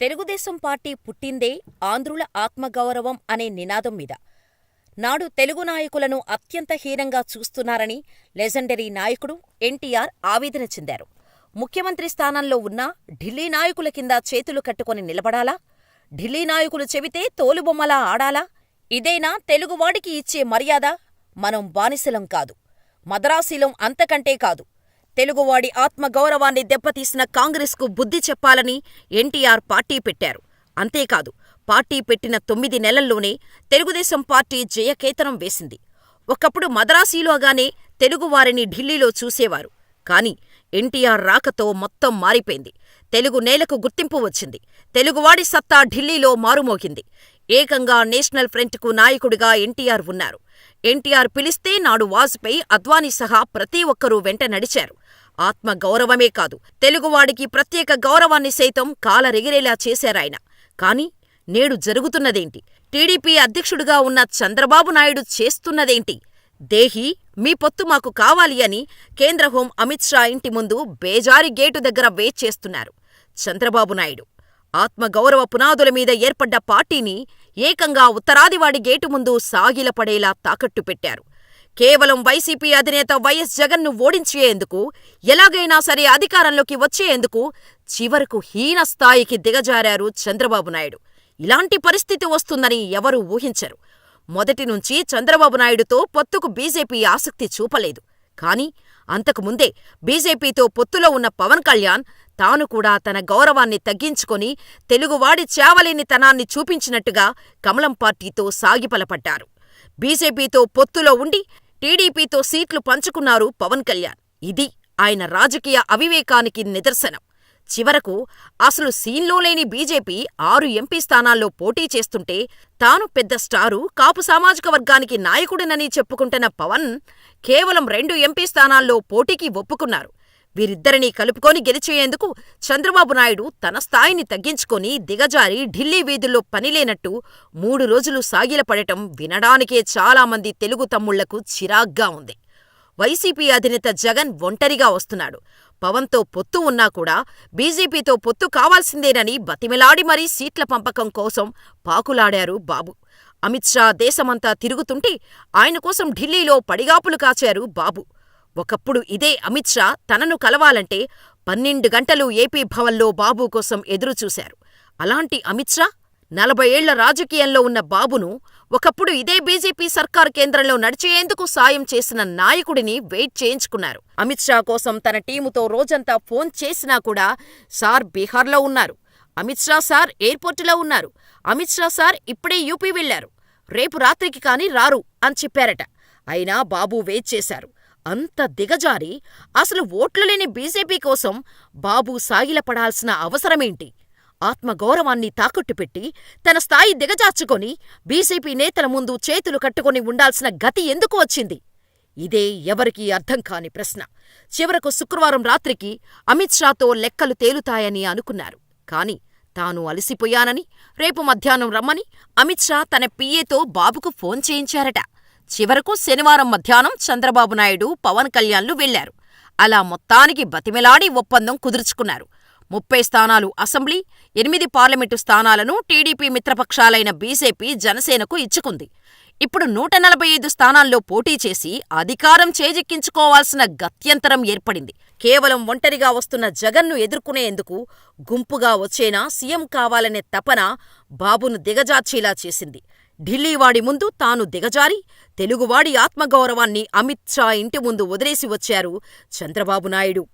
Telugu Desam party పుట్టిందే ఆంధ్రుల ఆత్మగౌరవం అనే నినాదం మీద. నాడు తెలుగు నాయకులను అత్యంత హీనంగా చూస్తున్నారని లెజెండరీ నాయకుడు ఎన్టీఆర్ ఆవేదన చెందారు. ముఖ్యమంత్రి స్థానంలో ఉన్నా ఢిల్లీ నాయకుల కింద చేతులు కట్టుకొని నిలబడాలా? ఢిల్లీ నాయకులు చెబితే తోలుబొమ్మలా ఆడాలా? ఇదేనా తెలుగువాడికి ఇచ్చే మర్యాద? మనం బానిసలం కాదు. మద్రాసీలం అంతకంటే కాదు. తెలుగువాడి ఆత్మగౌరవాన్ని దెబ్బతీసిన కాంగ్రెస్కు బుద్ధి చెప్పాలని ఎన్టీఆర్ పార్టీ పెట్టారు. అంతేకాదు పార్టీ పెట్టిన తొమ్మిది నెలల్లోనే తెలుగుదేశం పార్టీ జయకేతనం వేసింది. ఒకప్పుడు మదరాసీలోగానే తెలుగువారిని ఢిల్లీలో చూసేవారు. కాని ఎన్టీఆర్ రాకతో మొత్తం మారిపోయింది. తెలుగు నేలకు గుర్తింపు వచ్చింది. తెలుగువాడి సత్తా ఢిల్లీలో మారుమోగింది. ఏకంగా నేషనల్ ఫ్రంట్కు నాయకుడిగా ఎన్టీఆర్ ఉన్నారు. ఎన్టీఆర్ పిలిస్తే నాడు వాజ్పేయి, అద్వానీ సహా ప్రతి ఒక్కరూ వెంట నడిచారు. ఆత్మగౌరవమే కాదు తెలుగువాడికి ప్రత్యేక గౌరవాన్ని సైతం కాలరెగిరేలా చేశారాయన. కాని నేడు జరుగుతున్నదేంటి? టీడీపీ అధ్యక్షుడుగా ఉన్న చంద్రబాబు నాయుడు చేస్తున్నదేంటి? దేహీ మీ పొత్తు మాకు కావాలి అని కేంద్ర హోం అమిత్ షా ఇంటి ముందు బేజారి గేటు దగ్గర వేచేస్తున్నారు. చేస్తున్నారు చంద్రబాబు నాయుడు. ఆత్మగౌరవ పునాదుల మీద ఏర్పడ్డ పార్టీని ఏకంగా ఉత్తరాదివాడి గేటు ముందు సాగిలపడేలా తాకట్టు పెట్టారు. కేవలం వైసీపీ అధినేత వైఎస్ జగన్ను ఓడించేందుకు, ఎలాగైనా సరే అధికారంలోకి వచ్చేందుకు చివరకు హీనస్థాయికి దిగజారారు చంద్రబాబు నాయుడు. ఇలాంటి పరిస్థితి వస్తుందని ఎవరూ ఊహించరు. మొదటినుంచీ చంద్రబాబు నాయుడుతో పొత్తుకు బీజేపీ ఆసక్తి చూపలేదు. కాని అంతకుముందే బీజేపీతో పొత్తులో ఉన్న పవన్ కళ్యాణ్ తాను కూడా తన గౌరవాన్ని తగ్గించుకొని తెలుగువాడి చావలేనితనాన్ని చూపించినట్టుగా కమలం పార్టీతో సాగిపలపడ్డారు. బీజేపీతో పొత్తులో ఉండి టీడీపీతో సీట్లు పంచుకున్నారు పవన్ కళ్యాణ్. ఇది ఆయన రాజకీయ అవివేకానికి నిదర్శనం. చివరకు అసలు సీన్లో లేని బీజేపీ ఆరు ఎంపీ స్థానాల్లో పోటీ చేస్తుంటే తాను పెద్ద స్టారు, కాపు సామాజిక వర్గానికి నాయకుడినని చెప్పుకుంటున్న పవన్ కేవలం రెండు ఎంపీ స్థానాల్లో పోటీకి ఒప్పుకున్నారు. వీరిద్దరినీ కలుపుకొని గెలిచేయేందుకు చంద్రబాబు నాయుడు తన స్థాయిని తగ్గించుకొని దిగజారి ఢిల్లీ వీధుల్లో పనిలేనట్టు మూడు రోజులు సాగిలపడటం వినడానికే చాలామంది తెలుగు తమ్ముళ్ళకు చిరాగ్గా ఉంది. వైసీపీ అధినేత జగన్ ఒంటరిగా వస్తున్నాడు. పవన్తో పొత్తు ఉన్నా కూడా బీజేపీతో పొత్తు కావాల్సిందేనని బతిమిలాడి మరీ సీట్ల పంపకం కోసం పాకులాడారు బాబు. అమిత్ షా దేశమంతా తిరుగుతుంటే ఆయన కోసం ఢిల్లీలో పడిగాపులు కాచారు బాబు. ఒకప్పుడు ఇదే అమిత్ షా తనను కలవాలంటే పన్నెండు గంటలు ఏపీ భవన్లో బాబు కోసం ఎదురుచూశారు. అలాంటి అమిత్ షా నలభై ఏళ్ళ రాజకీయంలో ఉన్న బాబును ఒకప్పుడు ఇదే బీజేపీ సర్కారు కేంద్రంలో నడిచేందుకు సాయం చేసిన నాయకుడిని వెయిట్ చేయించుకున్నారు. అమిత్ షా కోసం తన టీముతో రోజంతా ఫోన్ చేసినా కూడా సార్ బీహార్లో ఉన్నారు. అమిత్ షా సార్ ఎయిర్పోర్టులో ఉన్నారు. అమిత్ షా సార్ ఇప్పుడే యూపీ వెళ్ళారు. రేపు రాత్రికి కాని రారు అని చెప్పారట. అయినా బాబు వెయిట్ చేశారు. అంత దిగజారి అసలు ఓట్లు లేని బీజేపీ కోసం బాబు సాగిలపడాల్సిన అవసరమేంటి? ఆత్మగౌరవాన్ని తాకట్టుపెట్టి తన స్థాయి దిగజార్చుకొని బీజేపీ నేతల ముందు చేతులు కట్టుకొని ఉండాల్సిన గతి ఎందుకు వచ్చింది? ఇదే ఎవరికీ అర్థం కాని ప్రశ్న. చివరకు శుక్రవారం రాత్రికి అమిత్ షాతో లెక్కలు తేలుతాయని అనుకున్నారు. కాని తాను అలసిపోయానని, రేపు మధ్యాహ్నం రమ్మని అమిత్ షా తన పిఏతో బాబుకు ఫోన్ చేయించారట. చివరకు శనివారం మధ్యాహ్నం చంద్రబాబు నాయుడు, పవన్ కళ్యాణ్లు వెళ్ళారు. అలా మొత్తానికి బతిమిలాడి ఒప్పందం కుదుర్చుకున్నారు. ముప్పై స్థానాలు అసెంబ్లీ, ఎనిమిది పార్లమెంటు స్థానాలను టీడీపీ మిత్రపక్షాలైన బీజేపీ, జనసేనకు ఇచ్చుకుంది. ఇప్పుడు నూట నలభై ఐదు స్థానాల్లో పోటీ చేసి అధికారం చేజిక్కించుకోవాల్సిన గత్యంతరం ఏర్పడింది. కేవలం ఒంటరిగా వస్తున్న జగన్ను ఎదుర్కొనేందుకు గుంపుగా వచ్చేనా సీఎం కావాలనే తపన బాబును దిగజార్చేలా చేసింది. ఢిల్లీవాడి ముందు తాను దిగజారి తెలుగువాడి ఆత్మగౌరవాన్ని అమిత్ షా ఇంటి ముందు వదిలేసి వచ్చారు చంద్రబాబు నాయుడు.